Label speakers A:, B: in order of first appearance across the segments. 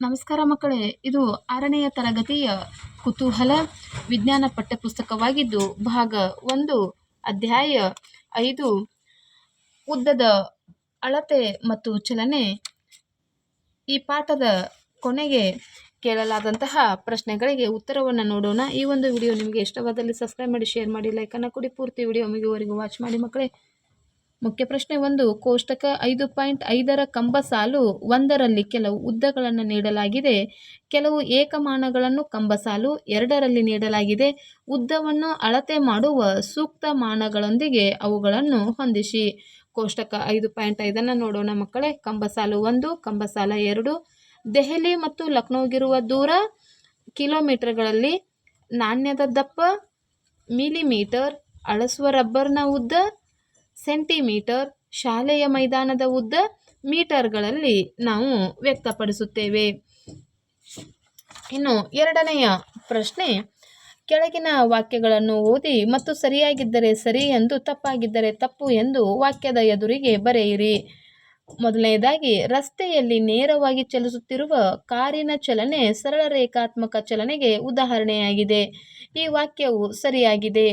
A: ನಮಸ್ಕಾರ ಮಕ್ಕಳೇ, ಇದು ಆರನೆಯ ತರಗತಿಯ ಕುತೂಹಲ, ವಿಜ್ಞಾನ ಪಠ್ಯಪುಸ್ತಕವಾಗಿದ್ದು ಭಾಗ ಒಂದು, ಅಧ್ಯಾಯ ಐದು, ಉದ್ದದ ಅಳತೆ ಮತ್ತು ಚಲನೆ. ಈ ಪಾಠದ ಕೊನೆಗೆ ಕೇಳಲಾದಂತಹ ಪ್ರಶ್ನೆಗಳಿಗೆ ಉತ್ತರವನ್ನು ನೋಡೋಣ. ಈ ಒಂದು ವಿಡಿಯೋ ನಿಮಗೆ ಇಷ್ಟವಾದಲ್ಲಿ ಸಬ್ಸ್ಕ್ರೈಬ್ ಮಾಡಿ ಶೇರ್ ಮಾಡಿ ಲೈಕನ್ನು ಕೊಡಿ. ಪೂರ್ತಿ ವಿಡಿಯೋ ಮುಗಿಯುವವರೆಗೂ ವಾಚ್ ಮಾಡಿ ಮಕ್ಕಳೇ. ಮುಖ್ಯ ಪ್ರಶ್ನೆ ಒಂದು, ಕೋಷ್ಟಕ ಐದು ಪಾಯಿಂಟ್ ಐದರ ಕಂಬ ಸಾಲು ಒಂದರಲ್ಲಿ ಕೆಲವು ಉದ್ದಗಳನ್ನು ನೀಡಲಾಗಿದೆ. ಕೆಲವು ಏಕಮಾನಗಳನ್ನು ಕಂಬ ಸಾಲು ಎರಡರಲ್ಲಿ ನೀಡಲಾಗಿದೆ. ಉದ್ದವನ್ನು ಅಳತೆ ಮಾಡುವ ಸೂಕ್ತ ಮಾನಗಳೊಂದಿಗೆ ಅವುಗಳನ್ನು ಹೊಂದಿಸಿ. ಕೋಷ್ಟಕ ಐದು ಪಾಯಿಂಟ್ ಐದನ್ನು ನೋಡೋಣ ಮಕ್ಕಳೇ. ಕಂಬಸಾಲು ಒಂದು ಕಂಬಸಾಲ ಎರಡು. ದೆಹಲಿ ಮತ್ತು ಲಕ್ನೋಗಿರುವ ದೂರ ಕಿಲೋಮೀಟರ್ಗಳಲ್ಲಿ ನಾಣ್ಯದ ದಪ್ಪ, ಮಿಲಿಮೀಟರ್, ಅಳಸುವ ರಬ್ಬರ್ನ ಉದ್ದ ಸೆಂಟಿಮೀಟರ್ ಶಾಲೆಯ ಮೈದಾನದ ಉದ್ದ ಮೀಟರ್ಗಳಲ್ಲಿ ನಾವು ವ್ಯಕ್ತಪಡಿಸುತ್ತೇವೆ. ಇನ್ನು ಎರಡನೆಯ ಪ್ರಶ್ನೆ, ಕೆಳಗಿನ ವಾಕ್ಯಗಳನ್ನು ಓದಿ ಮತ್ತು ಸರಿಯಾಗಿದ್ದರೆ ಸರಿ ಎಂದು ತಪ್ಪಾಗಿದ್ದರೆ ತಪ್ಪು ಎಂದು ವಾಕ್ಯದ ಎದುರಿಗೆ ಬರೆಯಿರಿ. ಮೊದಲನೆಯದಾಗಿ, ರಸ್ತೆಯಲ್ಲಿ ನೇರವಾಗಿ ಚಲಿಸುತ್ತಿರುವ ಕಾರಿನ ಚಲನೆ ಸರಳ ರೇಖಾತ್ಮಕ ಚಲನೆಗೆ ಉದಾಹರಣೆಯಾಗಿದೆ. ಈ ವಾಕ್ಯವು ಸರಿಯಾಗಿದೆ.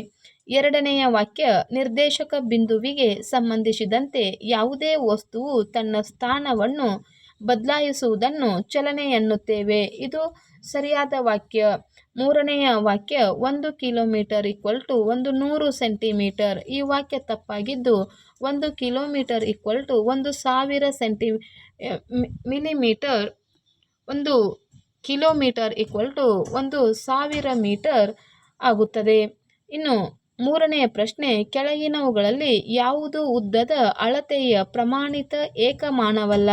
A: ಎರಡನೆಯ ವಾಕ್ಯ, ನಿರ್ದೇಶಕ ಬಿಂದುವಿಗೆ ಸಂಬಂಧಿಸಿದಂತೆ ಯಾವುದೇ ವಸ್ತುವು ತನ್ನ ಸ್ಥಾನವನ್ನು ಬದಲಾಯಿಸುವುದನ್ನು ಚಲನೆ ಎನ್ನುತ್ತೇವೆ. ಇದು ಸರಿಯಾದ ವಾಕ್ಯ. ಮೂರನೆಯ ವಾಕ್ಯ, ಒಂದು ಕಿಲೋಮೀಟರ್ ಈಕ್ವಲ್ ಟು ಒಂದು ನೂರು ಸೆಂಟಿಮೀಟರ್. ಈ ವಾಕ್ಯ ತಪ್ಪಾಗಿದ್ದು, ಒಂದು ಕಿಲೋಮೀಟರ್ ಈಕ್ವಲ್ ಟು ಒಂದು ಸಾವಿರ ಸೆಂಟಿ ಮಿಲಿಮೀಟರ್, ಒಂದು ಕಿಲೋಮೀಟರ್ ಈಕ್ವಲ್ ಟು ಒಂದು ಸಾವಿರ ಮೀಟರ್ ಆಗುತ್ತದೆ. ಇನ್ನು ಮೂರನೆಯ ಪ್ರಶ್ನೆ, ಕೆಳಗಿನವುಗಳಲ್ಲಿ ಯಾವುದು ಉದ್ದದ ಅಳತೆಯ ಪ್ರಮಾಣಿತ ಏಕಮಾನವಲ್ಲ?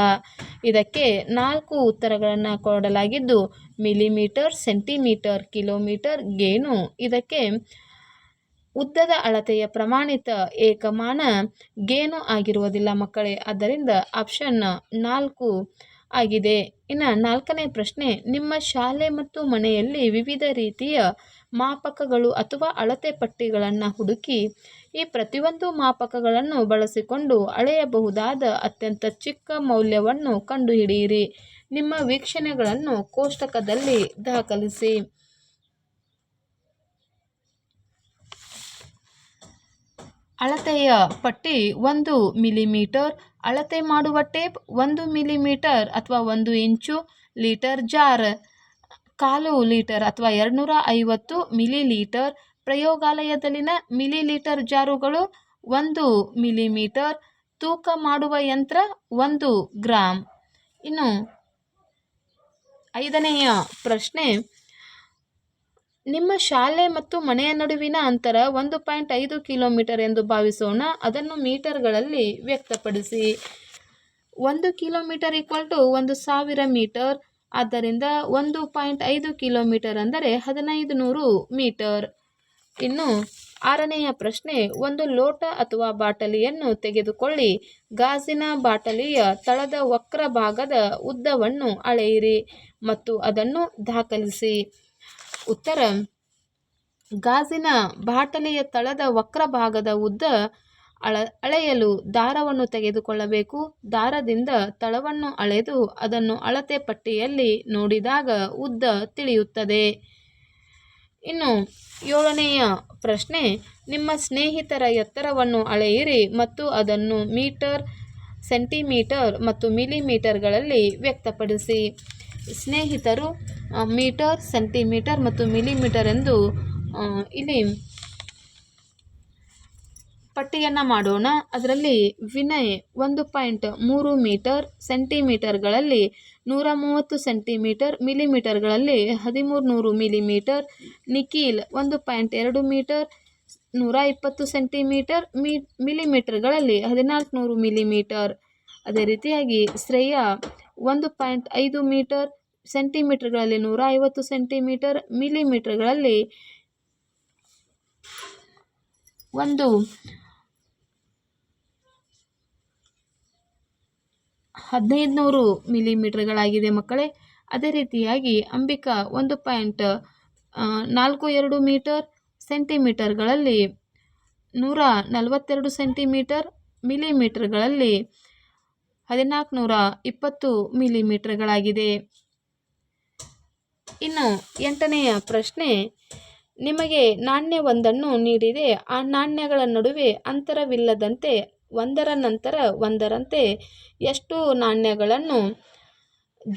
A: ಇದಕ್ಕೆ ನಾಲ್ಕು ಉತ್ತರಗಳನ್ನು ಕೊಡಲಾಗಿದ್ದು, ಮಿಲಿಮೀಟರ್, ಸೆಂಟಿಮೀಟರ್, ಕಿಲೋಮೀಟರ್, ಗೇನು. ಇದಕ್ಕೆ ಉದ್ದದ ಅಳತೆಯ ಪ್ರಮಾಣಿತ ಏಕಮಾನ ಗೇನು ಆಗಿರುವುದಿಲ್ಲ ಮಕ್ಕಳೇ. ಆದ್ದರಿಂದ ಆಪ್ಷನ್ ನಾಲ್ಕು ಆಗಿದೆ. ಇನ್ನು ನಾಲ್ಕನೇ ಪ್ರಶ್ನೆ, ನಿಮ್ಮ ಶಾಲೆ ಮತ್ತು ಮನೆಯಲ್ಲಿ ವಿವಿಧ ರೀತಿಯ ಮಾಪಕಗಳು ಅಥವಾ ಅಳತೆ ಪಟ್ಟಿಗಳನ್ನು ಹುಡುಕಿ ಈ ಪ್ರತಿಯೊಂದು ಮಾಪಕಗಳನ್ನು ಬಳಸಿಕೊಂಡು ಅಳೆಯಬಹುದಾದ ಅತ್ಯಂತ ಚಿಕ್ಕ ಮೌಲ್ಯವನ್ನು ಕಂಡುಹಿಡಿಯಿರಿ. ನಿಮ್ಮ ವೀಕ್ಷಣೆಗಳನ್ನು ಕೋಷ್ಟಕದಲ್ಲಿ ದಾಖಲಿಸಿ. ಅಳತೆಯ ಪಟ್ಟಿ ಒಂದು ಮಿಲಿಮೀಟರ್, ಅಳತೆ ಮಾಡುವ ಟೇಪ್ ಒಂದು ಮಿಲಿಮೀಟರ್ ಅಥವಾ ಒಂದು ಇಂಚು ಲೀಟರ್ ಜಾರ್, ಕಾಲು ಲೀಟರ್ ಅಥವಾ ಎರಡುನೂರ ಐವತ್ತು ಮಿಲಿ ಲೀಟರ್ ಪ್ರಯೋಗಾಲಯದಲ್ಲಿನ ಮಿಲಿ ಲೀಟರ್ ಜಾರುಗಳು ಒಂದು ಮಿಲಿಮೀಟರ್, ತೂಕ ಮಾಡುವ ಯಂತ್ರ ಒಂದು ಗ್ರಾಮ್ ಇನ್ನು ಐದನೆಯ ಪ್ರಶ್ನೆ ನಿಮ್ಮ ಶಾಲೆ ಮತ್ತು ಮನೆಯ ನಡುವಿನ ಅಂತರ ಒಂದು ಪಾಯಿಂಟ್ ಐದು ಕಿಲೋಮೀಟರ್ ಎಂದು ಭಾವಿಸೋಣ. ಅದನ್ನು ಮೀಟರ್ಗಳಲ್ಲಿ ವ್ಯಕ್ತಪಡಿಸಿ. ಒಂದು ಕಿಲೋಮೀಟರ್ ಈಕ್ವಲ್ ಟು ಒಂದು ಸಾವಿರ ಮೀಟರ್. ಆದ್ದರಿಂದ ಒಂದು ಪಾಯಿಂಟ್ ಐದು ಕಿಲೋಮೀಟರ್ ಅಂದರೆ ಹದಿನೈದು ನೂರು ಮೀಟರ್. ಇನ್ನು ಆರನೆಯ ಪ್ರಶ್ನೆ, ಒಂದು ಲೋಟ ಅಥವಾ ಬಾಟಲಿಯನ್ನು ತೆಗೆದುಕೊಳ್ಳಿ. ಗಾಜಿನ ಬಾಟಲಿಯ ತಳದ ವಕ್ರ ಭಾಗದ ಉದ್ದವನ್ನು ಅಳೆಯಿರಿ ಮತ್ತು ಅದನ್ನು ದಾಖಲಿಸಿ. ಉತ್ತರ, ಗಾಜಿನ ಬಾಟಲಿಯ ತಳದ ವಕ್ರ ಭಾಗದ ಉದ್ದ ಅಳ, ಅಳೆಯಲು ದಾರವನ್ನು ತೆಗೆದುಕೊಳ್ಳಬೇಕು. ದಾರದಿಂದ ತಳವನ್ನು ಅಳೆದು ಅದನ್ನು ಅಳತೆ ಪಟ್ಟಿಯಲ್ಲಿ ನೋಡಿದಾಗ ಉದ್ದ ತಿಳಿಯುತ್ತದೆ. ಇನ್ನು ಏಳನೆಯ ಪ್ರಶ್ನೆ, ನಿಮ್ಮ ಸ್ನೇಹಿತರ ಎತ್ತರವನ್ನು ಅಳೆಯಿರಿ ಮತ್ತು ಅದನ್ನು ಮೀಟರ್, ಸೆಂಟಿಮೀಟರ್ ಮತ್ತು ಮಿಲಿಮೀಟರ್ಗಳಲ್ಲಿ ವ್ಯಕ್ತಪಡಿಸಿ. ಸ್ನೇಹಿತರು ಮೀಟರ್, ಸೆಂಟಿಮೀಟರ್ ಮತ್ತು ಮಿಲಿಮೀಟರ್ ಎಂದು ಇಲ್ಲಿ ಪಟ್ಟಿಯನ್ನು ಮಾಡೋಣ. ಅದರಲ್ಲಿ ವಿನಯ್ ಒಂದು ಪಾಯಿಂಟ್ ಮೂರು ಮೀಟರ್, ಸೆಂಟಿಮೀಟರ್ಗಳಲ್ಲಿ ನೂರ ಮೂವತ್ತು ಸೆಂಟಿಮೀಟರ್, ಮಿಲಿಮೀಟರ್ಗಳಲ್ಲಿ ಹದಿಮೂರು ನೂರು ಮಿಲಿಮೀಟರ್, ನಿಖಿಲ್ ಒಂದು ಪಾಯಿಂಟ್ ಎರಡು ಮೀಟರ್, ನೂರ ಇಪ್ಪತ್ತು ಸೆಂಟಿಮೀಟರ್, ಮಿ, ಮಿಲಿಮೀಟರ್ಗಳಲ್ಲಿ ಹದಿನಾಲ್ಕು ನೂರು ಮಿಲಿಮೀಟರ್. ಅದೇ ರೀತಿಯಾಗಿ ಶ್ರೇಯ ಒಂದು ಪಾಯಿಂಟ್ ಐದು ಮೀಟರ್ ಸೆಂಟಿಮೀಟರ್ಗಳಲ್ಲಿ ನೂರ ಐವತ್ತು ಸೆಂಟಿಮೀಟರ್ ಮಿಲಿಮೀಟರ್ಗಳಲ್ಲಿ ಒಂದು ಹದಿನೈದು ನೂರು ಮಿಲಿಮೀಟರ್ಗಳಾಗಿದೆ ಮಕ್ಕಳೇ. ಅದೇ ರೀತಿಯಾಗಿ ಅಂಬಿಕಾ ಒಂದು ಪಾಯಿಂಟ್ ನಾಲ್ಕು ಎರಡು ಮೀಟರ್ ಸೆಂಟಿಮೀಟರ್ಗಳಲ್ಲಿ ನೂರ ನಲವತ್ತೆರಡು ಸೆಂಟಿಮೀಟರ್ ಮಿಲಿಮೀಟರ್ಗಳಲ್ಲಿ ಹದಿನಾಲ್ಕು ನೂರ ಇಪ್ಪತ್ತು ಮಿಲಿಮೀಟರ್ಗಳಾಗಿದೆ. ಇನ್ನು ಎಂಟನೆಯ ಪ್ರಶ್ನೆ, ನಿಮಗೆ ನಾಣ್ಯವೊಂದನ್ನು ನೀಡಿದೆ. ಆ ನಾಣ್ಯಗಳ ನಡುವೆ ಅಂತರವಿಲ್ಲದಂತೆ, ಒಂದರ ನಂತರ ಒಂದರಂತೆ ಎಷ್ಟು ನಾಣ್ಯಗಳನ್ನು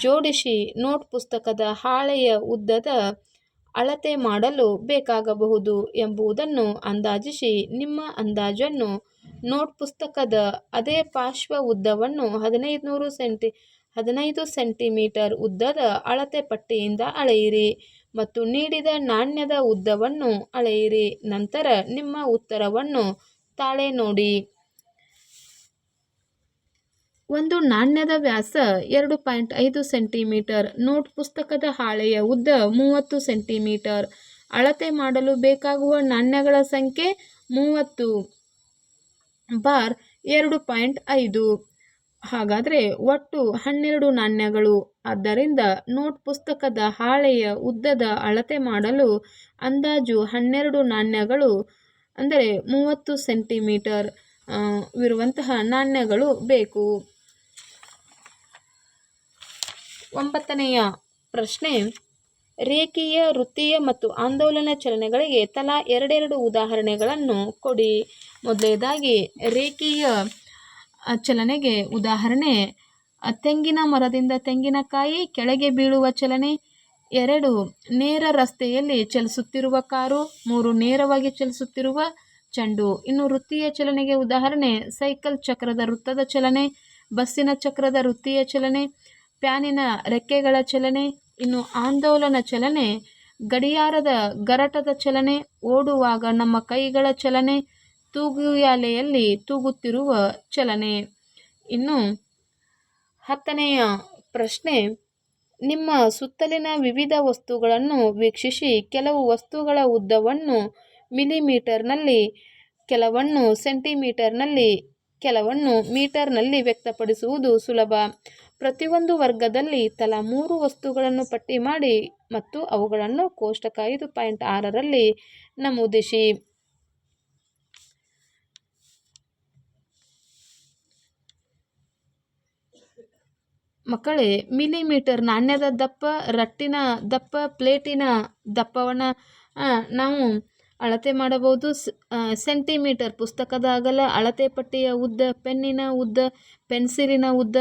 A: ಜೋಡಿಸಿ ನೋಟ್ ಪುಸ್ತಕದ ಹಾಳೆಯ ಉದ್ದದ ಅಳತೆ ಮಾಡಲು ಬೇಕಾಗಬಹುದು ಎಂಬುದನ್ನು ಅಂದಾಜಿಸಿ ನಿಮ್ಮ ಅಂದಾಜನ್ನು ನೋಟ್ ಪುಸ್ತಕದ ಅದೇ ಪಾರ್ಶ್ವ ಉದ್ದವನ್ನು ಹದಿನೈದು ನೂರು ಸೆಂಟಿ, ಹದಿನೈದು ಸೆಂಟಿಮೀಟರ್ ಉದ್ದದ ಅಳತೆ ಪಟ್ಟಿಯಿಂದ ಅಳೆಯಿರಿ ಮತ್ತು ನೀಡಿದ ನಾಣ್ಯದ ಉದ್ದವನ್ನು ಅಳೆಯಿರಿ. ನಂತರ ನಿಮ್ಮ ಉತ್ತರವನ್ನು ತಾಳೆ ನೋಡಿ. ಒಂದು ನಾಣ್ಯದ ವ್ಯಾಸ ಎರಡು ಪಾಯಿಂಟ್ ಐದು ಸೆಂಟಿಮೀಟರ್, ನೋಟ್ ಪುಸ್ತಕದ ಹಾಳೆಯ ಉದ್ದ ಮೂವತ್ತು ಸೆಂಟಿಮೀಟರ್. ಅಳತೆ ಮಾಡಲು ಬೇಕಾಗುವ ನಾಣ್ಯಗಳ ಸಂಖ್ಯೆ ಮೂವತ್ತು. ಬಾರ್ ಎರಡು ಪಾಯಿಂಟ್ ಐದು. ಹಾಗಾದರೆ ಒಟ್ಟು ಹನ್ನೆರಡು ನಾಣ್ಯಗಳು. ಆದ್ದರಿಂದ ನೋಟ್ ಪುಸ್ತಕದ ಹಾಳೆಯ ಉದ್ದದ ಅಳತೆ ಮಾಡಲು ಅಂದಾಜು ಹನ್ನೆರಡು ನಾಣ್ಯಗಳು, ಅಂದರೆ ಮೂವತ್ತು ಸೆಂಟಿಮೀಟರ್ ವಿರುವಂತಹ ನಾಣ್ಯಗಳು ಬೇಕು. ಒಂಬತ್ತನೆಯ ಪ್ರಶ್ನೆ ರೇಖೀಯ, ವೃತ್ತೀಯ ಮತ್ತು ಆಂದೋಲನ ಚಲನೆಗಳಿಗೆ ತಲಾ ಎರಡೆರಡು ಉದಾಹರಣೆಗಳನ್ನು ಕೊಡಿ. ಮೊದಲನೇದಾಗಿ, ರೇಖೀಯ ಚಲನೆಗೆ ಉದಾಹರಣೆ ತೆಂಗಿನ ಮರದಿಂದ ತೆಂಗಿನಕಾಯಿ ಕೆಳಗೆ ಬೀಳುವ ಚಲನೆ, ಎರಡು, ನೇರ ರಸ್ತೆಯಲ್ಲಿ ಚಲಿಸುತ್ತಿರುವ ಕಾರು, ಮೂರು, ನೇರವಾಗಿ ಚಲಿಸುತ್ತಿರುವ ಚೆಂಡು, ಇನ್ನು ವೃತ್ತೀಯ ಚಲನೆಗೆ ಉದಾಹರಣೆ, ಸೈಕಲ್ ಚಕ್ರದ ವೃತ್ತದ ಚಲನೆ, ಬಸ್ಸಿನ ಚಕ್ರದ ವೃತ್ತೀಯ ಚಲನೆ, ಪ್ಯಾನಿನ ರೆಕ್ಕೆಗಳ ಚಲನೆ ಇನ್ನು ಆಂದೋಲನ ಚಲನೆ, ಗಡಿಯಾರದ ಗರಟದ ಚಲನೆ, ಓಡುವಾಗ ನಮ್ಮ ಕೈಗಳ ಚಲನೆ, ತೂಗುಯಾಲೆಯಲ್ಲಿ ತೂಗುತ್ತಿರುವ ಚಲನೆ. ಇನ್ನು ಹತ್ತನೆಯ ಪ್ರಶ್ನೆ, ನಿಮ್ಮ ಸುತ್ತಲಿನ ವಿವಿಧ ವಸ್ತುಗಳನ್ನು ವೀಕ್ಷಿಸಿ, ಕೆಲವು ವಸ್ತುಗಳ ಉದ್ದವನ್ನು ಮಿಲಿಮೀಟರ್ನಲ್ಲಿ, ಕೆಲವನ್ನು ಸೆಂಟಿಮೀಟರ್ನಲ್ಲಿ, ಕೆಲವನ್ನು ಮೀಟರ್ನಲ್ಲಿ ವ್ಯಕ್ತಪಡಿಸುವುದು ಸುಲಭ. ಪ್ರತಿಯೊಂದು ವರ್ಗದಲ್ಲಿ ತಲಾ ಮೂರು ವಸ್ತುಗಳನ್ನು ಪಟ್ಟಿ ಮಾಡಿ ಮತ್ತು ಅವುಗಳನ್ನು ಕೋಷ್ಟಕ ಐದು ಪಾಯಿಂಟ್ ಆರರಲ್ಲಿ ನಮೂದಿಸಿ. ಮಕ್ಕಳೇ, ಮಿಲಿಮೀಟರ್ ನಾಣ್ಯದ ದಪ್ಪ, ರಟ್ಟಿನ ದಪ್ಪ, ಪ್ಲೇಟಿನ ದಪ್ಪವನ್ನು ನಾವು ಅಳತೆ ಮಾಡಬಹುದು. ಸೆಂಟಿಮೀಟರ್ ಪುಸ್ತಕದ ಅಗಲ, ಅಳತೆ ಪಟ್ಟಿಯ ಉದ್ದ, ಪೆನ್ನಿನ ಉದ್ದ, ಪೆನ್ಸಿಲಿನ ಉದ್ದ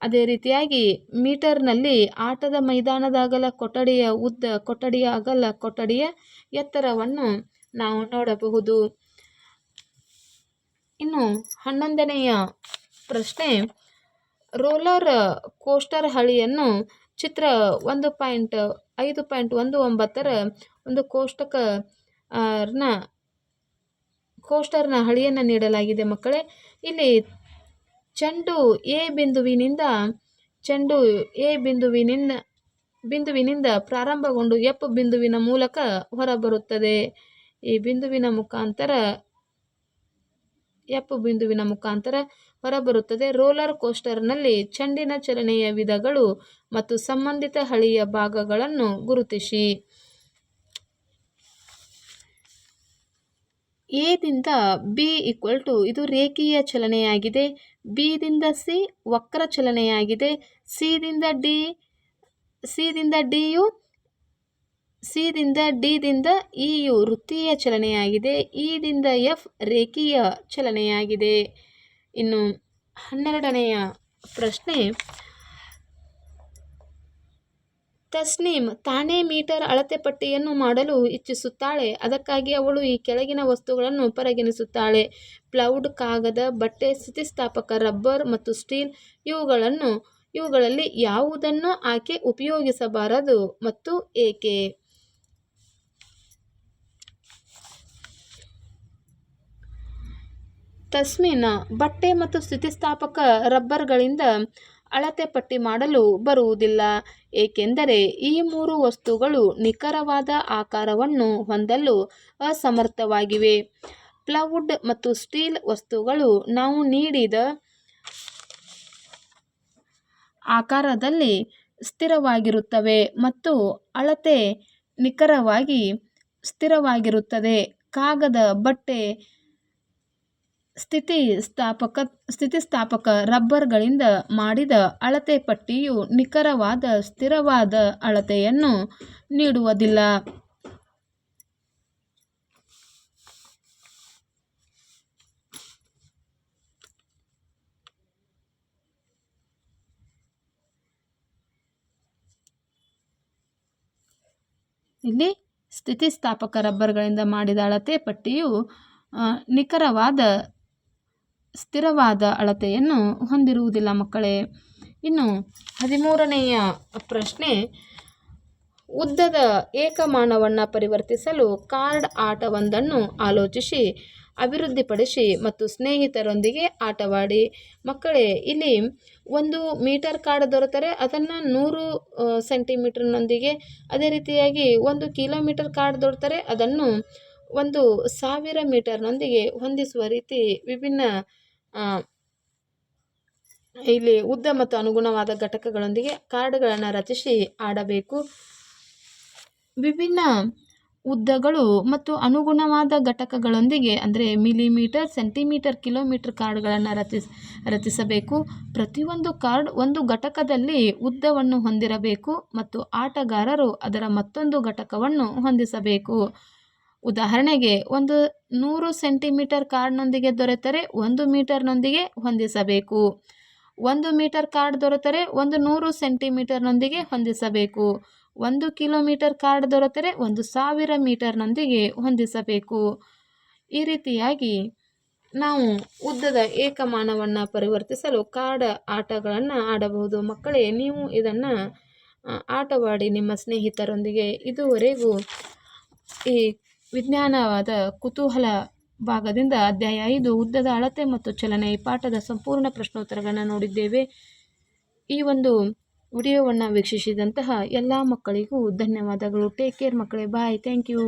A: ಅದೇ ರೀತಿಯಾಗಿ ಮೀಟರ್ನಲ್ಲಿ ಆಟದ ಮೈದಾನದ ಅಗಲ ಕೊಠಡಿಯ ಉದ್ದ, ಕೊಠಡಿಯ ಅಗಲ ಕೊಠಡಿಯ ಎತ್ತರವನ್ನು ನಾವು ನೋಡಬಹುದು. ಇನ್ನು ಹನ್ನೊಂದನೆಯ ಪ್ರಶ್ನೆ, ರೋಲರ್ ಕೋಸ್ಟರ್ ಹಳಿಯನ್ನು ಚಿತ್ರ ಒಂದು ಪಾಯಿಂಟ್ ಐದು ಪಾಯಿಂಟ್ ಒಂದು ಒಂಬತ್ತರ ಒಂದು ಕೋಷ್ಟಕ ಕೋಸ್ಟರ್ನ ಹಳಿಯನ್ನು ನೀಡಲಾಗಿದೆ ಮಕ್ಕಳೇ. ಇಲ್ಲಿ ಚೆಂಡು ಎ ಬಿಂದುವಿನಿಂದ, ಚೆಂಡು ಎ ಬಿಂದುವಿನಿಂದ ಬಿಂದುವಿನಿಂದ ಪ್ರಾರಂಭಗೊಂಡು ಎಫ್ ಬಿಂದುವಿನ ಮೂಲಕ ಹೊರಬರುತ್ತದೆ. ಈ ಬಿಂದುವಿನ ಮುಖಾಂತರ, ಎಫ್ ಬಿಂದುವಿನ ಮುಖಾಂತರ ಹೊರಬರುತ್ತದೆ. ರೋಲರ್ ಕೋಸ್ಟರ್ನಲ್ಲಿ ಚೆಂಡಿನ ಚಲನೆಯ ವಿಧಗಳು ಮತ್ತು ಸಂಬಂಧಿತ ಹಳಿಯ ಭಾಗಗಳನ್ನು ಗುರುತಿಸಿ. ಎದಿಂದ ಬಿ ಈಕ್ವಲ್ ಟು ಇದು ರೇಖೀಯ ಚಲನೆಯಾಗಿದೆ. ಬಿದಿಂದ ಸಿ ವಕ್ರ ಚಲನೆಯಾಗಿದೆ. ಸಿದಿಂದ ಡಿ, ಸಿದಿಂದ ಡಿಯು, ಸಿದಿಂದ ಡಿದಿಂದ ಇಯು ವೃತ್ತೀಯ ಚಲನೆಯಾಗಿದೆ. ಇದಿಂದ ಎಫ್ ರೇಖೀಯ ಚಲನೆಯಾಗಿದೆ. ಇನ್ನು ಹನ್ನೆರಡನೆಯ ಪ್ರಶ್ನೆ ತಸ್ನೀಮ್ ತಾನೇ ಮೀಟರ್ ಅಳತೆ ಪಟ್ಟಿಯನ್ನು ಮಾಡಲು ಇಚ್ಛಿಸುತ್ತಾಳೆ ಅದಕ್ಕಾಗಿ ಅವಳು ಈ ಕೆಳಗಿನ ವಸ್ತುಗಳನ್ನು ಪರಿಗಣಿಸುತ್ತಾಳೆ ಪ್ಲೌಡ್, ಕಾಗದ, ಬಟ್ಟೆ, ಸ್ಥಿತಿಸ್ಥಾಪಕ, ರಬ್ಬರ್ ಮತ್ತು ಸ್ಟೀಲ್ ಇವುಗಳನ್ನು, ಇವುಗಳಲ್ಲಿ ಯಾವುದನ್ನು ಆಕೆ ಉಪಯೋಗಿಸಬಾರದು ಮತ್ತು ಏಕೆ? ತಸ್ಮಿನ ಬಟ್ಟೆ ಮತ್ತು ಸ್ಥಿತಿಸ್ಥಾಪಕ ರಬ್ಬರ್ಗಳಿಂದ ಅಳತೆ ಪಟ್ಟಿ ಮಾಡಲು ಬರುವುದಿಲ್ಲ. ಏಕೆಂದರೆ ಈ ಮೂರು ವಸ್ತುಗಳು ನಿಖರವಾದ ಆಕಾರವನ್ನು ಹೊಂದಲು ಅಸಮರ್ಥವಾಗಿವೆ. ಪ್ಲವುಡ್ ಮತ್ತು ಸ್ಟೀಲ್ ವಸ್ತುಗಳು ನಾವು ನೀಡಿದ ಆಕಾರದಲ್ಲಿ ಸ್ಥಿರವಾಗಿರುತ್ತವೆ ಮತ್ತು ಅಳತೆ ನಿಖರವಾಗಿ ಸ್ಥಿರವಾಗಿರುತ್ತದೆ. ಕಾಗದ ಬಟ್ಟೆ ಸ್ಥಿತಿಸ್ಥಾಪಕ ಸ್ಥಿತಿಸ್ಥಾಪಕ ರಬ್ಬರ್ಗಳಿಂದ ಮಾಡಿದ ಅಳತೆ ಪಟ್ಟಿಯು ನಿಖರವಾದ, ಸ್ಥಿರವಾದ ಅಳತೆಯನ್ನು ನೀಡುವುದಿಲ್ಲ. ಇಲ್ಲಿ ಸ್ಥಿತಿಸ್ಥಾಪಕ ರಬ್ಬರ್ಗಳಿಂದ ಮಾಡಿದ ಅಳತೆ ಪಟ್ಟಿಯು ನಿಖರವಾದ ಸ್ಥಿರವಾದ ಅಳತೆಯನ್ನು ಹೊಂದಿರುವುದಿಲ್ಲ ಮಕ್ಕಳೇ. ಇನ್ನು ಹದಿಮೂರನೆಯ ಪ್ರಶ್ನೆ, ಉದ್ದದ ಏಕಮಾನವನ್ನು ಪರಿವರ್ತಿಸಲು ಕಾರ್ಡ್ ಆಟವೊಂದನ್ನು ಆಲೋಚಿಸಿ, ಅಭಿವೃದ್ಧಿಪಡಿಸಿ ಮತ್ತು ಸ್ನೇಹಿತರೊಂದಿಗೆ ಆಟವಾಡಿ. ಮಕ್ಕಳೇ, ಇಲ್ಲಿ ಒಂದು ಮೀಟರ್ ಕಾರ್ಡ್ ದೊರೆತರೆ ಅದನ್ನು ನೂರು ಸೆಂಟಿಮೀಟರ್ನೊಂದಿಗೆ, ಅದೇ ರೀತಿಯಾಗಿ ಒಂದು ಕಿಲೋಮೀಟರ್ ಕಾರ್ಡ್ ದೊರೆತರೆ ಅದನ್ನು ಒಂದು ಸಾವಿರ ಮೀಟರ್ನೊಂದಿಗೆ ಹೊಂದಿಸುವ ರೀತಿ ವಿಭಿನ್ನ ಇಲ್ಲಿ ಉದ್ದ ಮತ್ತು ಅನುಗುಣವಾದ ಘಟಕಗಳೊಂದಿಗೆ ಕಾರ್ಡ್ಗಳನ್ನು ರಚಿಸಿ ಆಡಬೇಕು. ವಿಭಿನ್ನ ಉದ್ದಗಳು ಮತ್ತು ಅನುಗುಣವಾದ ಘಟಕಗಳೊಂದಿಗೆ, ಅಂದರೆ ಮಿಲಿಮೀಟರ್, ಸೆಂಟಿಮೀಟರ್, ಕಿಲೋಮೀಟರ್ ಕಾರ್ಡ್ಗಳನ್ನು ರಚಿಸ್, ರಚಿಸಬೇಕು. ಪ್ರತಿಯೊಂದು ಕಾರ್ಡ್ ಒಂದು ಘಟಕದಲ್ಲಿ ಉದ್ದವನ್ನು ಹೊಂದಿರಬೇಕು ಮತ್ತು ಆಟಗಾರರು ಅದರ ಮತ್ತೊಂದು ಘಟಕವನ್ನು ಹೊಂದಿಸಬೇಕು. ಉದಾಹರಣೆಗೆ ಒಂದು ನೂರು ಸೆಂಟಿಮೀಟರ್ ಕಾರ್ಡ್ನೊಂದಿಗೆ ದೊರೆತರೆ ಒಂದು ಮೀಟರ್ನೊಂದಿಗೆ ಹೊಂದಿಸಬೇಕು. ಒಂದು ಮೀಟರ್ ಕಾರ್ಡ್ ದೊರೆತರೆ ಒಂದು ನೂರು ಸೆಂಟಿಮೀಟರ್ನೊಂದಿಗೆ ಹೊಂದಿಸಬೇಕು. ಒಂದು ಕಿಲೋಮೀಟರ್ ಕಾರ್ಡ್ ದೊರೆತರೆ ಒಂದು ಸಾವಿರ ಮೀಟರ್ನೊಂದಿಗೆ ಹೊಂದಿಸಬೇಕು. ಈ ರೀತಿಯಾಗಿ ನಾವು ಉದ್ದದ ಏಕಮಾನವನ್ನು ಪರಿವರ್ತಿಸಲು ಕಾರ್ಡ್ ಆಟಗಳನ್ನು ಆಡಬಹುದು. ಮಕ್ಕಳೇ, ನೀವು ಇದನ್ನು ಆಟವಾಡಿ ನಿಮ್ಮ ಸ್ನೇಹಿತರೊಂದಿಗೆ ಇದುವರೆಗೂ ಈ ವಿಜ್ಞಾನವಾದ ಕುತೂಹಲ ಭಾಗದಿಂದ ಅಧ್ಯಾಯ ಐದು, ಉದ್ದದ ಅಳತೆ ಮತ್ತು ಚಲನೆ. ಈ ಪಾಠದ ಸಂಪೂರ್ಣ ಪ್ರಶ್ನೋತ್ತರಗಳನ್ನು ನೋಡಿದ್ದೇವೆ. ಈ ಒಂದು ವಿಡಿಯೋವನ್ನು ವೀಕ್ಷಿಸಿದಂತಹ ಎಲ್ಲ ಮಕ್ಕಳಿಗೂ ಧನ್ಯವಾದಗಳು. ಟೇಕ್ ಕೇರ್ ಮಕ್ಕಳೇ. Bye thank you